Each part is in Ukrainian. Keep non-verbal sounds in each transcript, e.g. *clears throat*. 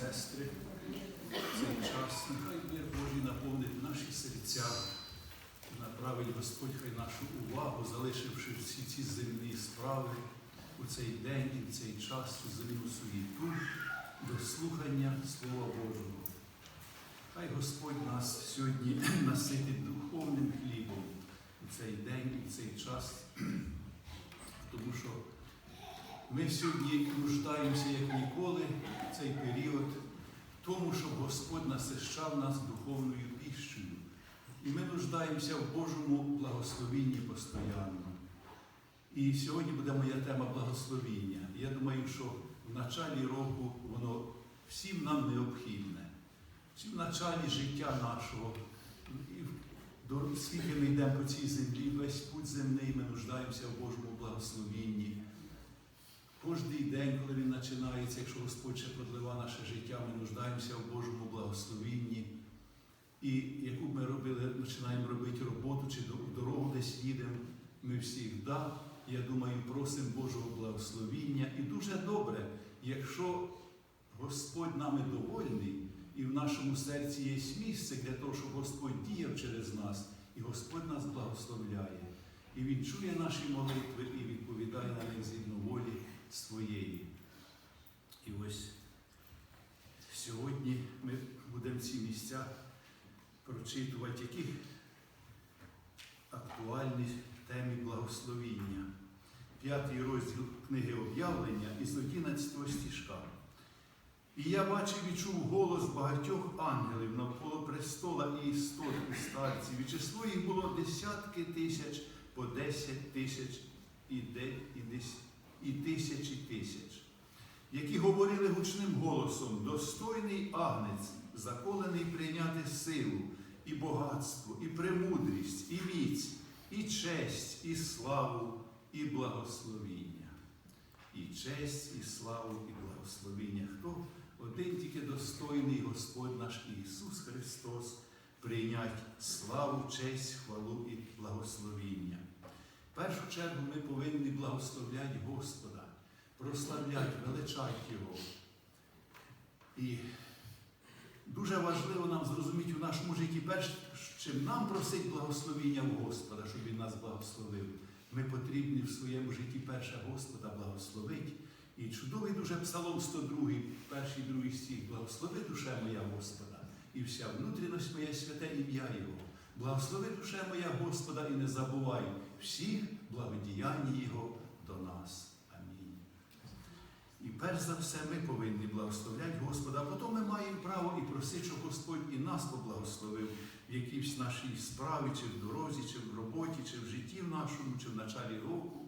сестри, цей час нехай мир Божий наповнить наші серця, направить Господь хай нашу увагу, залишивши всі ці земні справи у цей день і в цей час, у земну суєту, до слухання Слова Божого. Хай Господь нас сьогодні *clears throat* наситить духовним хлібом у цей день і в цей час, *clears throat* тому що ми сьогодні нуждаємося, як ніколи, в цей період, тому, щоб Господь насищав нас духовною піщею. І ми нуждаємося в Божому благословінні постійно. І сьогодні буде моя тема благословіння. Я думаю, що в началі року воно всім нам необхідне. Всім в началі життя нашого. Скільки ми йдемо по цій землі, весь путь земний, ми нуждаємося в Божому благословінні. Кожний день, коли він починається, якщо Господь ще продлива наше життя, ми нуждаємося в Божому благословінні. І яку б ми робили, починаємо робити роботу чи дорогу десь їдемо, ми всіх да, я думаю, просимо Божого благословіння. І дуже добре, якщо Господь нами довольний, і в нашому серці є місце для того, щоб Господь діяв через нас, і Господь нас благословляє. І Він чує наші молитви і відповідає на них згідно волі своєї. І ось сьогодні ми будемо ці місця прочитувати, які актуальні темі благословіння. П'ятий розділ книги об'явлення із 11 стіжка. І я бачив і чув голос багатьох ангелів навколо престола і істот і старців, і число їх було десятки тисяч по десять тисяч і, де, і, тисячі тисяч, які говорили гучним голосом, достойний агнець, заколений прийняти силу, і багатство, і премудрість, і міць, і честь, і славу, і благословіння. І честь, і славу, і благословіння. Хто один тільки достойний Господь наш Ісус Христос прийнять славу, честь, хвалу і благословіння. В першу чергу ми повинні благословляти Господа, прославляти, величати Його. І дуже важливо нам зрозуміти у нашому житті, перш чим нам просить благословіння у Господа, щоб Він нас благословив. Ми потрібні в своєму житті перше Господа благословити. І чудовий дуже Псалом 102, перший другий стих. Благослови душа моя Господа, і вся внутрішність моя святе ім'я Його. Благослови душа моя Господа, і не забувай всіх благодіянь Його до нас. Амінь. І перш за все ми повинні благословляти Господа, а потім ми маємо право і просити, щоб Господь і нас поблагословив в якійсь нашій справі, чи в дорозі, чи в роботі, чи в житті в нашому, чи в началі року.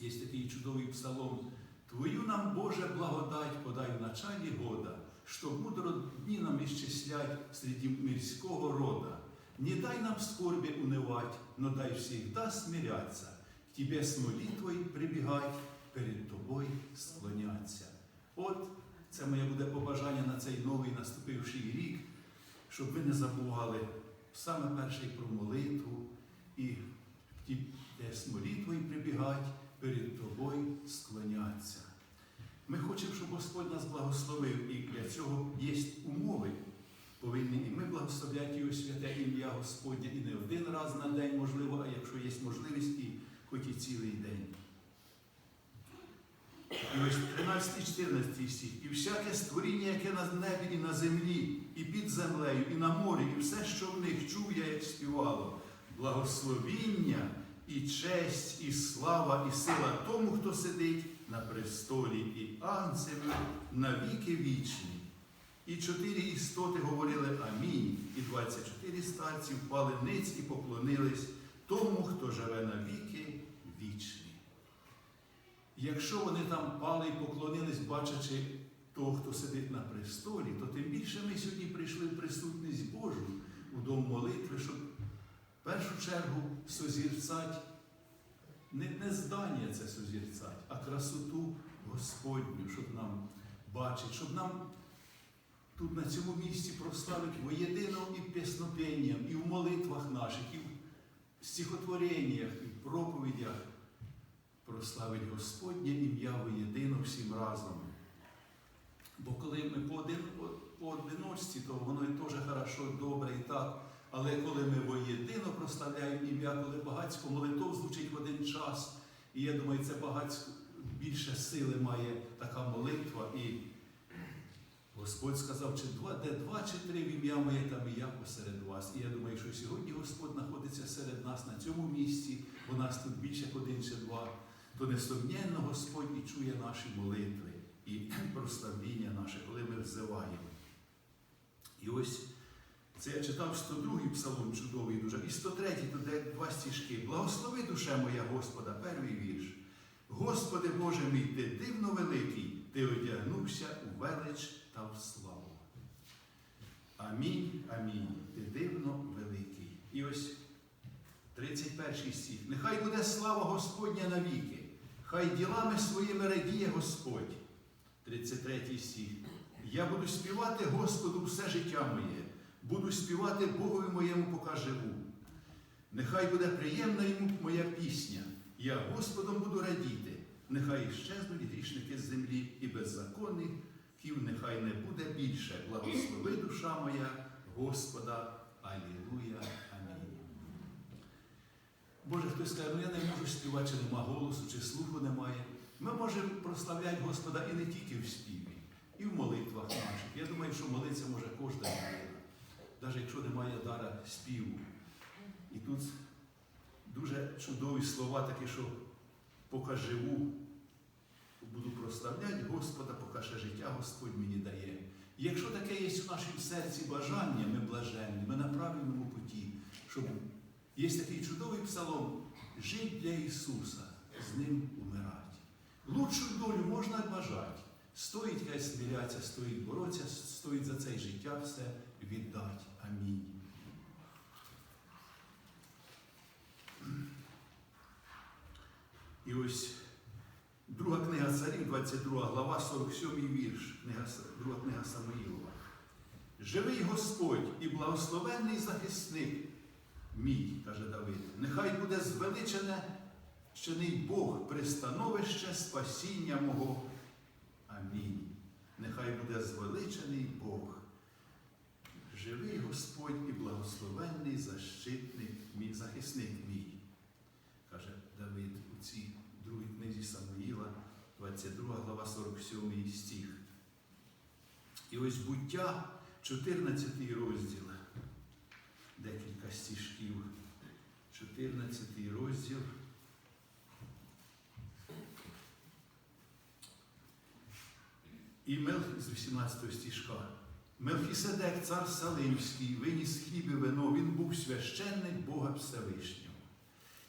Є такий чудовий псалом. Твою нам, Боже, благодать подай в началі года, що мудро дні нам ісчислять среди мирського рода. Не дай нам скорбі унывать, но дай всегда смиряться, к Тебе с молитвой прибігать, перед Тобою склоняться. От це моє буде побажання на цей новий наступивший рік, щоб ми не забували саме перше про молитву і Тебе з молитвою прибігать, перед тобою склоняться. Ми хочемо, щоб Господь нас благословив, і для цього є умови. Повинні і ми благословляти Його святе ім'я Господнє і не один раз на день, можливо, а якщо є можливість, і хоч і цілий день. І ось 13-14 стих. І всяке створіння, яке на небі і на землі, і під землею, і на морі, і все, що в них чув я, як співало, благословіння і честь, і слава, і сила тому, хто сидить на престолі, і ангцеві на віки вічні. І чотири істоти говорили Амінь, і 24 старці впали ниць і поклонились тому, хто живе на віки вічні. Якщо вони там пали і поклонились, бачачи того, хто сидить на престолі, то тим більше ми сьогодні прийшли в присутність Божу у дом молитви, щоб в першу чергу созірцать не, не здання це созірцать, а красоту Господню, щоб нам бачити, щоб нам тут на цьому місці прославити воєдино і піснопенням, і в молитвах наших, і в стихотвореннях, і в проповідях прославить Господнє ім'я воєдино всім разом. Бо коли ми поодин, поодиночці, то воно і теж хорошо, добре і так. Але коли ми воєдино прославляємо ім'я, коли багатько молитов звучить в один час, і я думаю, це багатько більше сили має така молитва. І Господь сказав, чи два, де два чи три в ім'я моє, там і я посеред вас. І я думаю, що сьогодні Господь знаходиться серед нас на цьому місці, бо нас тут більше як один чи два, то несумненно Господь і чує наші молитви і *clears throat* прославління наше, коли ми взиваємо. І ось це я читав 102 псалом чудовий дуже, і 103 тут де два стіжки. Благослови душе моя Господа, перший вірш. Господи Боже мій, ти дивно великий, ти одягнувся у велич та в славу. Амінь, амінь. Ти дивно великий. І ось 31 стих. Нехай буде слава Господня навіки, хай ділами своїми радіє Господь. 33 стих. Я буду співати Господу все життя моє, буду співати Богові моєму, поки живу. Нехай буде приємна йому моя пісня. Я Господом буду радіти. Нехай іщезнуть грішники з землі і беззаконних ків нехай не буде більше. Благослови душа моя Господа. Алілуя. Амінь. Боже, хтось каже, ну я не можу співати, чи нема голосу, чи слуху немає. Ми можемо прославляти Господа і не тільки в співі, і в молитвах наших. Я думаю, що молитися може кожна людина, навіть якщо немає дара співу. І тут дуже чудові слова такі, що поки живу, буду прославляти Господа, поки ще життя Господь мені дає. І якщо таке є в нашому серці бажання, ми блаженні, ми на правильному путі, щоб є такий чудовий псалом жить для Ісуса, з Ним умирати. Лучшу долю можна бажати. Стоїть хай сміряться, стоїть боротися, стоїть за це життя все віддати. Амінь. І ось друга книга царів, 22 глава, 47 вірш, книга, друга книга Самоїлова. Живий Господь і благословенний захисник мій, каже Давид, нехай буде звеличене щений Бог, пристановище спасіння мого. Амінь. Нехай буде звеличений Бог. Живий Господь і благословенний защитник мій, захисник мій, каже Давид у цій другій книзі Самуїла, 22 глава 47 стих. І ось буття, 14 розділ, декілька стишків, 14 розділ. І Мел з 18 стишка. Мелхіседек, цар Салимський, виніс хліб і вино, він був священник Бога Всевишнього.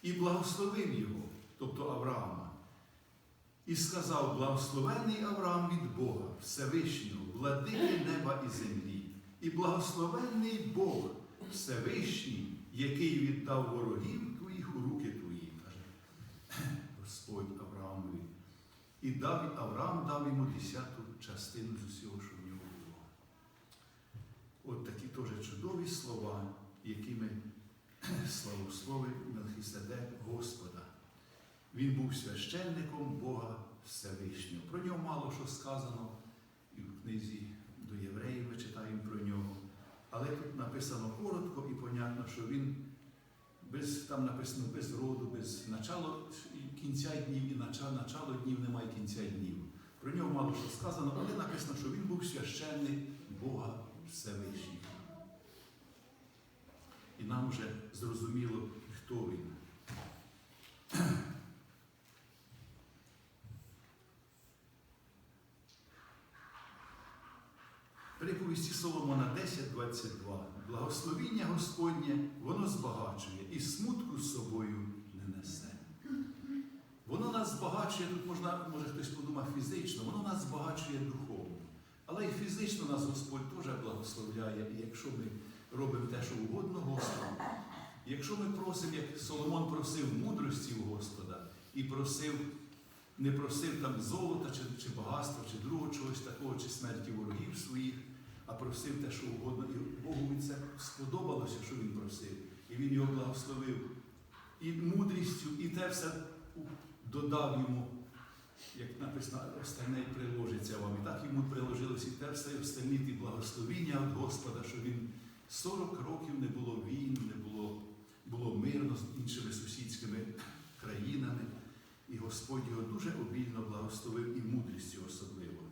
І благословив його, тобто Авраама. І сказав: благословений Авраам від Бога, Всевишнього, владики неба і землі, і благословенний Бог Всевишній, який віддав ворогів твоїх у руки твої, каже Господь Авраамові. І дав, Авраам дав йому десяту частину з усього, що в нього було. От такі теж чудові слова, якими *clears throat* славословив Мелхіседек Господа. Він був священником Бога Всевишнього. Про нього мало що сказано, і в книзі до євреїв ми читаємо про нього. Але тут написано коротко і понятно, що він без, там написано без роду, без начало кінця днів і начало, начало днів немає кінця днів. Про нього мало що сказано, але написано, що він був священник Бога Всевишнього. І нам вже зрозуміло, хто він. Приповісті Соломона 10.22. Благословіння Господнє, воно збагачує і смутку з собою не несе. Воно нас збагачує, тут можна, може хтось подумав фізично, воно нас збагачує духовно. Але і фізично нас Господь теж благословляє, якщо ми робимо те, що угодно Господу, якщо ми просимо, як Соломон просив мудрості у Господа і просив, не просив там золота, чи, чи багатства, чи другого чогось такого, чи смерті ворогів своїх, а просив те, що угодно. І Богу він це сподобалося, що він просив. І він його благословив. І мудрістю, і те все додав йому. Як написано, остальне приложиться вам. І так йому приложилось і те все остальні ті благословіння від Господа, що він 40 років не було війн, не було, було мирно з іншими сусідськими країнами. І Господь його дуже обільно благословив і мудрістю особливо.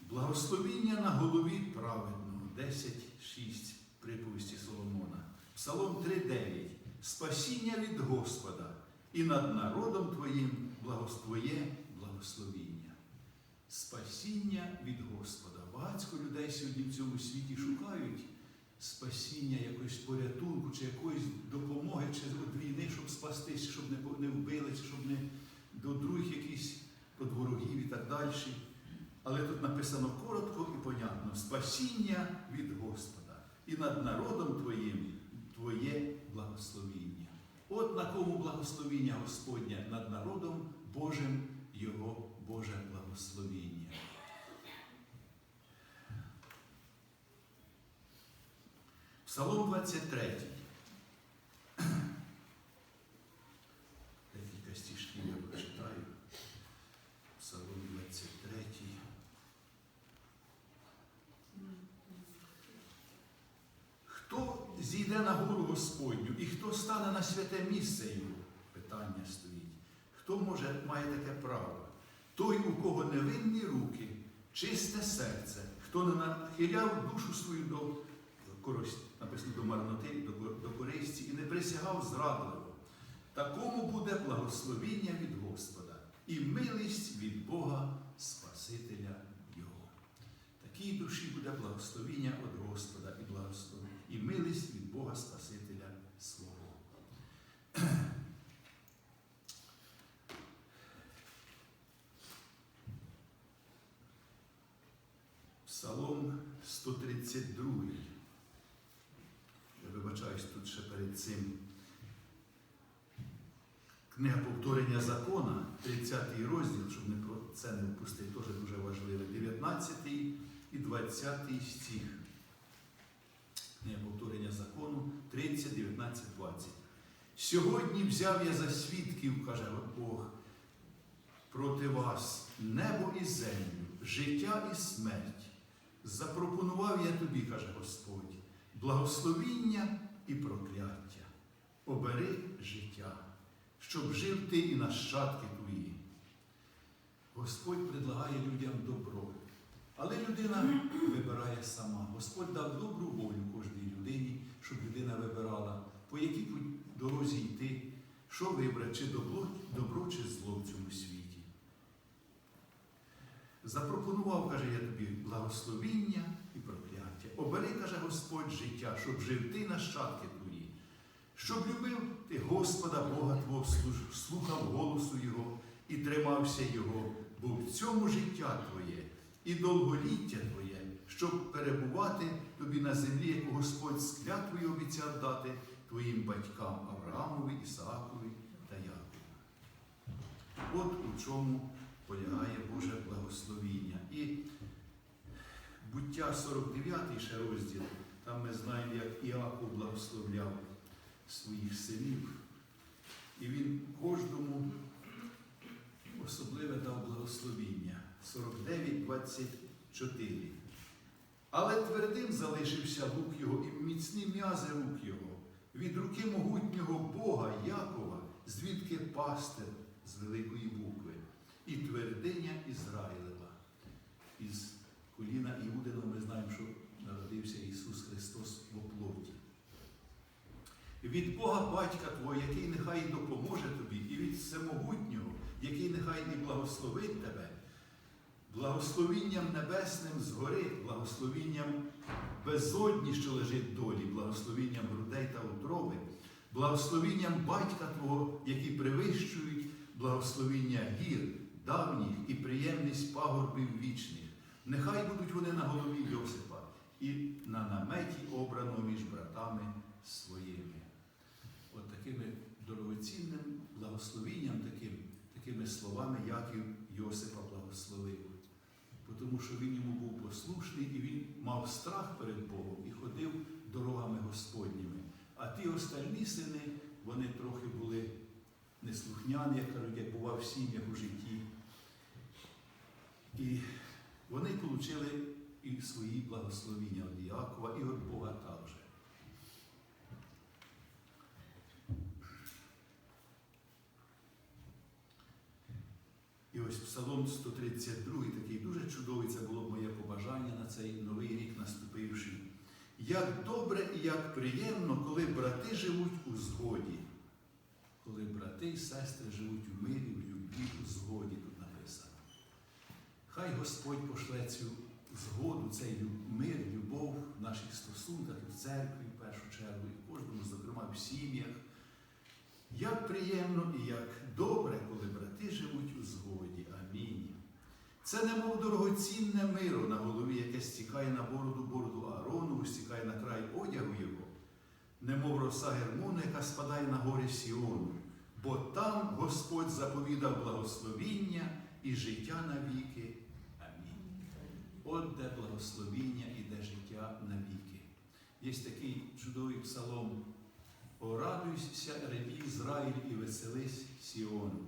Благословіння на голові праведного 10.6 приповісті Соломона. Псалом 3.9. Спасіння від Господа і над народом Твоїм благоствоє благословіння. Спасіння від Господа. Багатько людей сьогодні в цьому світі шукають спасіння, якогось порятунку, чи якоїсь допомоги, чи війни, щоб спастись, щоб не, не вбили, щоб не до других якісь від ворогів і так далі. Але тут написано коротко і понятно: спасіння від Господа і над народом Твоїм Твоє благословіння. От на кому благословіння Господня над народом Божим Його Боже благословіння. Псалом 23. Декілька стишків я прочитаю. Псалом 23. Хто зійде на гору Господню і хто стане на святе місце його? Питання стоїть. Хто може, має таке право? Той, у кого невинні руки, чисте серце, хто не нахиляв душу свою до користь, написано до марноти, до, до користі, і не присягав зрадливо. Такому буде благословіння від Господа і милість від Бога Спасителя Його. Такій душі буде благословіння від Господа і благословення, і милість від Бога Спасителя свого. Псалом 132. Я вибачаюсь тут ще перед цим. Книга повторення закона, 30 розділ, щоб не про це не впустити, теж дуже важливе. 19 і 20 стих. Книга повторення закону 30, 19, 20. Сьогодні взяв я за свідків, каже Бог, проти вас небо і землю, життя і смерть. Запропонував я тобі, каже Господь, благословіння і прокляття. Обери життя, щоб жив ти і нащадки твої. Господь предлагає людям добро, але людина вибирає сама. Господь дав добру волю кожній людині, щоб людина вибирала, по якій дорозі йти, що вибрати, чи добро, добро, чи зло в цьому світі. Запропонував, каже я тобі, благословіння і прокляття. Обери, каже Господь, життя, щоб жив ти нащадки твої, щоб любив ти Господа Бога Твого, слухав голосу Його і тримався Його, бо в цьому життя Твоє і довголіття Твоє, щоб перебувати тобі на землі, яку Господь з клятвою обіцяв дати твоїм батькам Авраамові, Ісаакові та Якові. От у чому полягає Боже благословіння. І буття 49 ще розділ, там ми знаємо, як Іаков благословляв своїх синів. І він кожному особливе дав благословіння. 49, 24. Але твердим залишився лук його і міцні м'язи рук його, від руки могутнього Бога Якова, звідки пастир з великої букви і твердиня Ізраїлева. Із коліна Іудина ми знаємо, що народився Ісус Христос в оплоті. Від Бога Батька Твого, який нехай допоможе тобі, і від Всемогутнього, який нехай і благословить тебе, благословінням небесним згори, благословінням безодні, що лежить долі, благословінням грудей та утроби, благословінням батька Твого, які привищують благословіння гір давніх і приємність пагорбів вічних. Нехай будуть вони на голові Йосипа і на наметі обрано між братами своїми. От такими дорогоцінним благословінням, таким, такими словами, Яків Йосипа благословив. Тому що він йому був послушний і він мав страх перед Богом і ходив дорогами Господніми. А ті остальні сини, вони трохи були неслухняні, як кажуть, як бував в сім'ях у житті. І вони отримали і свої благословіння від Якова, і від Бога також. І ось Псалом 132, такий дуже чудовий, це було моє побажання на цей новий рік наступивший. Як добре і як приємно, коли брати живуть у згоді. Коли брати і сестри живуть у мирі, в любві, у згоді тут написано. Хай Господь пошле цю згоду, цей мир, любов в наших стосунках, і в церкві в першу чергу, і в кожному, зокрема, в сім'ях. Як приємно і як добре, коли брати живуть у згоді. Амінь. Це немов дорогоцінне миро на голові, яке стікає на бороду бороду Аарону, стікає на край одягу його, немов роса Гермону, яка спадає на горі Сіону, бо там Господь заповідав благословіння і життя навіки. Амінь. От де благословіння і де життя навіки. Є такий чудовий псалом. Порадуйся, ребі Ізраїль, і веселись Сіону.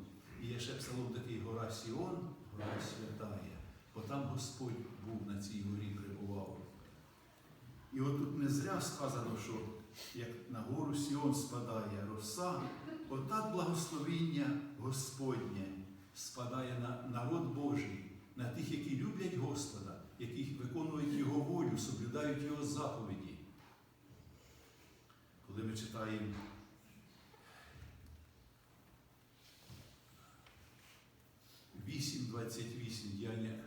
І є ще псалом такий гора Сіон, гора святая, бо там Господь був на цій горі перебував. І от тут не зря сказано, що як на гору Сіон спадає роса, отак благословіння Господнє спадає на народ Божий, на тих, які люблять Господа, які виконують Його волю, соблюдають Його заповіді. Коли ми читаємо вісім двадцять вісім діяння,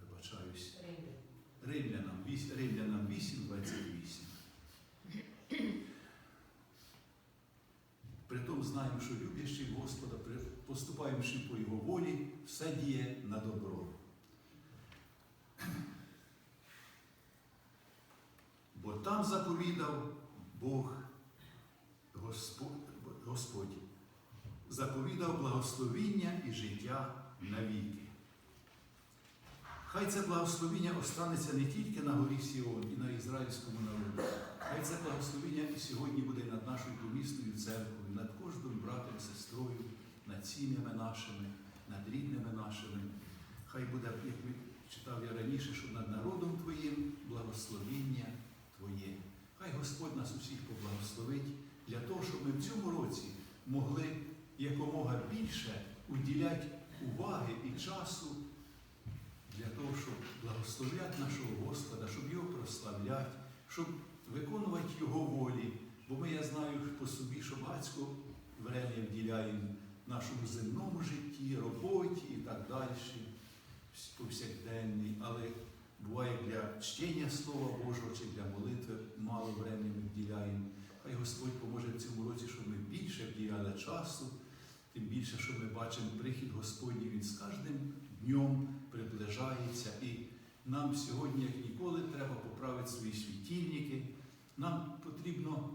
вибачаюсь, Римлянам, віс- Римлянам 8.28. Притом знаємо, що люблячи Господа, поступаючи по Його волі, все діє на добро. Заповідав Бог Господь, Господь заповідав благословіння і життя навіки. Хай це благословіння останеться не тільки на горі Сіон і на ізраїльському народі. Хай це благословіння і сьогодні буде над нашою помісною церквою, над кожним братом і сестрою, над сім'ями нашими, над рідними нашими. Хай буде, як ми читав я раніше, що над народом Твоїм благословіння Твоє. Хай Господь нас усіх поблагословить для того, щоб ми в цьому році могли якомога більше уділяти уваги і часу для того, щоб благословляти нашого Господа, щоб його прославляти, щоб виконувати Його волі. Бо ми, я знаю по собі, що багатько врем'я вділяємо нашому земному житті, роботі і так далі, повсякденній, але буває для чтення Слова Божого чи для молитви мало времени ми вділяємо. Хай Господь поможе в цьому році, щоб ми більше вділяли часу, тим більше, що ми бачимо прихід Господній, він з кожним днем приближається. І нам сьогодні, як ніколи, треба поправити свої світильники. Нам потрібно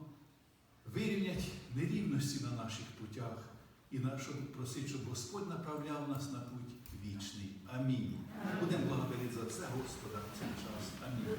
вирівняти нерівності на наших путях і щоб просити, щоб Господь направляв нас на путь вічний. Амінь. Будемо благодарити за все, Господа цей час. Амінь.